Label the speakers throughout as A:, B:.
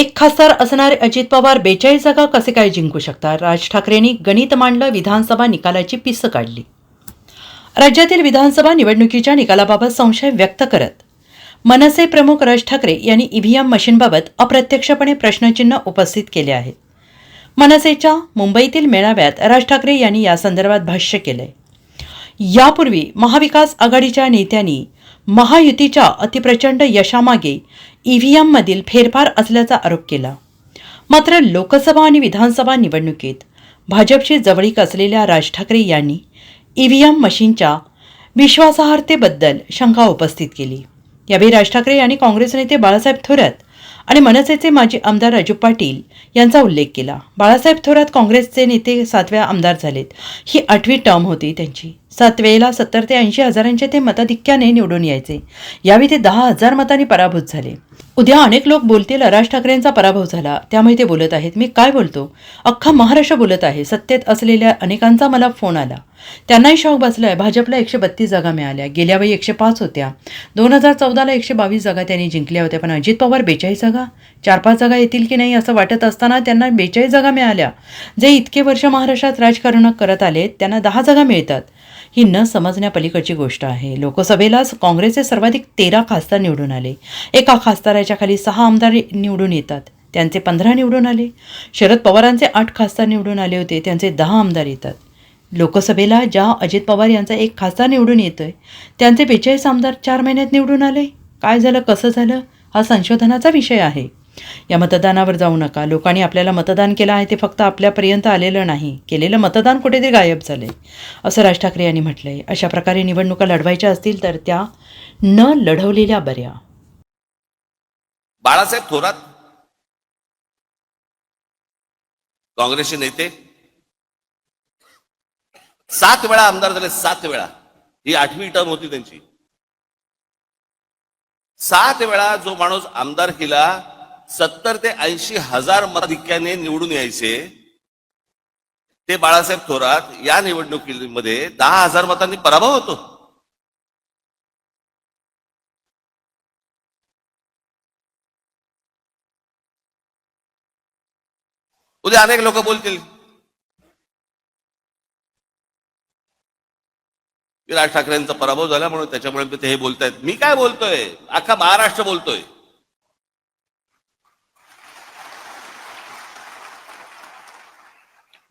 A: एक खासदार असणारे अजित पवार बेचाळीस जागा कसे काय जिंकू शकतात? राज ठाकरेंनी गणित मांडलं विधानसभा निकालाची पिसं काढली. राज्यातील विधानसभा निवडणुकीच्या निकालाबाबत संशय व्यक्त करत मनसे प्रमुख राज ठाकरे यांनी ईव्हीएम मशीनबाबत अप्रत्यक्षपणे प्रश्नचिन्ह उपस्थित केले आहे. मनसेच्या मुंबईतील मेळाव्यात राज ठाकरे यांनी यासंदर्भात भाष्य केलंय. यापूर्वी महाविकास आघाडीच्या नेत्यांनी महायुतीच्या अतिप्रचंड यशामागे ईव्हीएममधील फेरफार असल्याचा आरोप केला. मात्र लोकसभा आणि विधानसभा निवडणुकीत भाजपशी जवळीक असलेल्या राज ठाकरे यांनी ईव्हीएम मशीनच्या विश्वासार्हतेबद्दल शंका उपस्थित केली. यावेळी राज ठाकरे यांनी काँग्रेस नेते बाळासाहेब थोरात आणि मनसेचे माजी आमदार राजू पाटील यांचा उल्लेख केला. बाळासाहेब थोरात काँग्रेसचे नेते सातव्या आमदार झालेत. ही आठवी टर्म होती त्यांची. सात वेळेला सत्तर ते ऐंशी हजारांचे ते मताधिक्याने निवडून यायचे. यावेळी ते दहा हजार मतांनी पराभूत झाले. उद्या अनेक लोक बोलतील राज ठाकरेंचा पराभव झाला. त्यामुळे ते बोलत आहेत मी काय बोलतो? अख्खा महाराष्ट्र बोलत आहे. सत्तेत असलेल्या अनेकांचा मला फोन आला. त्यांनाही शॉक बसलाय. भाजपला एकशे बत्तीस जागा मिळाल्या. गेल्या वेळी एकशे पाच होत्या. दोन हजार चौदाला एकशे बावीस जागा त्यांनी जिंकल्या होत्या. पण अजित पवार बेचाळीस जागा? चार पाच जागा येतील की नाही असं वाटत असताना त्यांना बेचाळीस जागा मिळाल्या. जे इतके वर्ष महाराष्ट्रात राजकारण करत आले त्यांना दहा जागा मिळतात. ही न समजण्यापलीकडची गोष्ट आहे. लोकसभेलाच काँग्रेसचे सर्वाधिक तेरा खासदार निवडून आले. एका खासदाराच्या खाली सहा आमदार निवडून येतात. त्यांचे पंधरा निवडून आले. शरद पवारांचे आठ खासदार निवडून आले होते. त्यांचे दहा आमदार येतात. लोकसभेला ज्या अजित पवार यांचा एक खासदार निवडून येतोय त्यांचे बेचाळीस आमदार चार महिन्यात निवडून आले. काय झालं? कसं झालं? हा संशोधनाचा विषय आहे. या मतदानावर जाऊ नका. लोकांनी आपल्याला मतदान केलं आहे ते फक्त आपल्यापर्यंत आलेलं नाही. केलेलं मतदान कुठेतरी गायब झाले असं राज ठाकरे यांनी म्हटलंय. अशा प्रकारे निवडणुका लढवायच्या असतील तर त्या न लढवलेल्या बऱ्या.
B: बाळासाहेब थोरात काँग्रेसचे नेते सात वेळा आमदार झाले सात वेळा. ही आठवी टर्म होती त्यांची. सात वेळा जो माणूस आमदार केला सत्तर ते ऐंशी हजार मताधिक्याने निवडून यायचे. ते बाळासाहेब थोरात या निवडणुकीमध्ये दहा हजार मतांनी पराभव होतो. उद्या अनेक लोक बोलतील. राज ठाकरेंचा पराभव झाला म्हणून त्याच्यामुळे ते हे बोलतायत. मी काय बोलतोय? अख्खा महाराष्ट्र बोलतोय.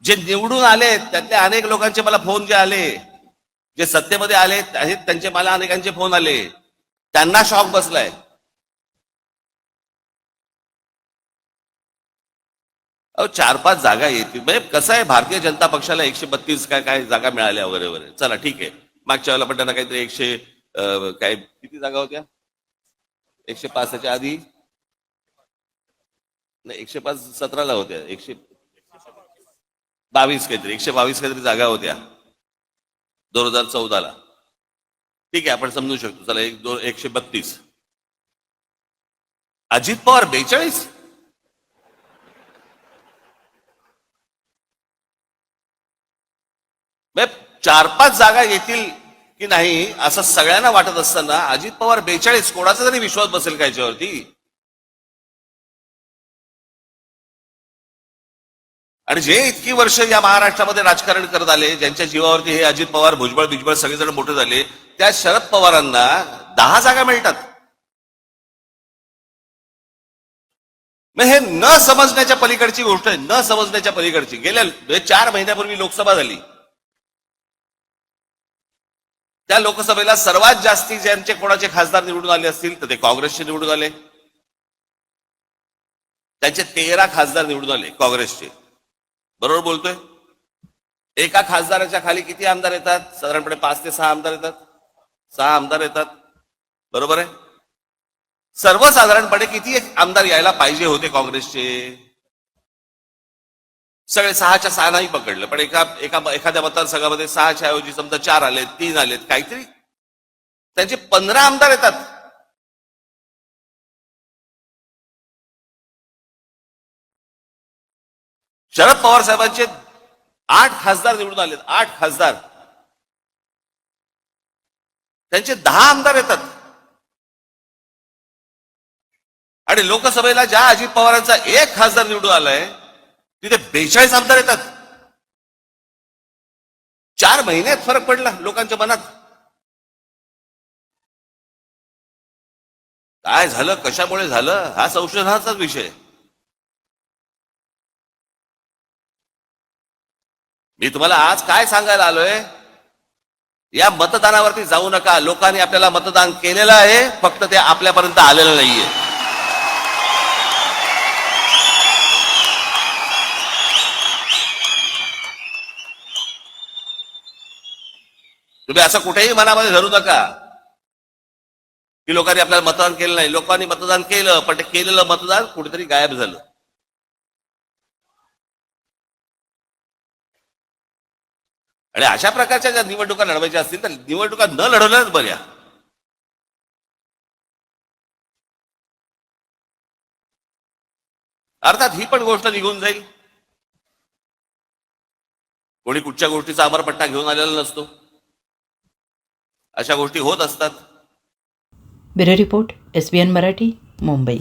B: जे निवडून आले त्यातले अनेक लोकांचे मला फोन जे आले जे सत्तेमध्ये आले त्यांचे मला अनेकांचे फोन आले. त्यांना शॉक बसलाय. अहो चार पाच जागा येतील. म्हणजे कसं आहे भारतीय जनता पक्षाला एकशे बत्तीस काय काय जागा मिळाल्या वगैरे वगैरे. चला ठीक आहे. मागच्या वेळेला पण त्यांना काहीतरी एकशे काय किती जागा होत्या? एकशे पाचच्या आधी? नाही एकशे पाच सतराला होत्या. एकशे बावीस काहीतरी एकशे बावीस काहीतरी जागा होत्या. दोन हजार चौदाला. ठीक आहे आपण समजू शकतो. चला एक दोन एकशे बत्तीस. अजित पवार बेचाळीस? म्हणजे चार पाच जागा येतील की नाही असं सगळ्यांना वाटत असताना अजित पवार बेचाळीस. कोणाचा तरी विश्वास बसेल का आणि जे इतकी वर्ष या महाराष्ट्रामध्ये राजकारण करत आले ज्यांच्या जीवावरती हे अजित पवार भुजबळ बिजबळ सगळेजण मोठे झाले त्या शरद पवारांना दहा जागा मिळतात. मग हे न समजण्याच्या पलीकडची गोष्ट आहे न समजण्याच्या पलीकडची. गेल्या म्हणजे चार महिन्यापूर्वी लोकसभा झाली. त्या लोकसभेला सर्वात जास्ती ज्यांचे कोणाचे खासदार निवडून आले असतील तर ते काँग्रेसचे निवडून आले. त्यांचे तेरा खासदार निवडून आले काँग्रेसचे. बरोबर बोलतोय? एका खासदाराच्या खाली किती आमदार येतात? साधारणपणे पाच ते सहा आमदार येतात. सहा आमदार येतात. बरोबर आहे? सर्वसाधारणपणे किती आमदार यायला पाहिजे होते काँग्रेसचे? सगळे सहाच्या सहा नाही पकडलं पण एका एका एखाद्या मतदारसंघामध्ये सहाच्या ऐवजी समजा चार आलेत तीन आलेत काहीतरी. त्यांचे पंधरा आमदार येतात. शरद पवार साहेबांचे आठ खासदार निवडून आलेत आठ खासदार. त्यांचे दहा आमदार येतात. आणि लोकसभेला ज्या अजित पवारांचा एक खासदार निवडून आलाय तिथे बेचाळीस आमदार येतात. चार महिन्यात फरक पडला लोकांच्या मनात. काय झालं कशामुळे झालं हा संशोधनाचाच विषय. मी तुम्हाला आज काय सांगायला आलोय? या मतदानावरती जाऊ नका. लोकांनी आपल्याला मतदान केलेलं आहे फक्त ते आपल्यापर्यंत आलेलं नाहीये. तुम्ही असं कुठेही मनामध्ये धरू नका. की लोकांनी आपल्याला मतदान केलं नाही. लोकांनी मतदान केलं पण ते केलेलं मतदान कुठेतरी गायब झालं. आणि अशा प्रकारच्या ज्या निवडणुका लढवायच्या असतील तर निवडणुका न लढवल्याच बऱ्या. अर्थात ही पण गोष्ट निघून जाईल. कोणी कुठच्या गोष्टीचा अमरपट्टा घेऊन आलेला नसतो. अशा गोष्टी होत असतात.
A: Bureau report S B N Marathi Mumbai.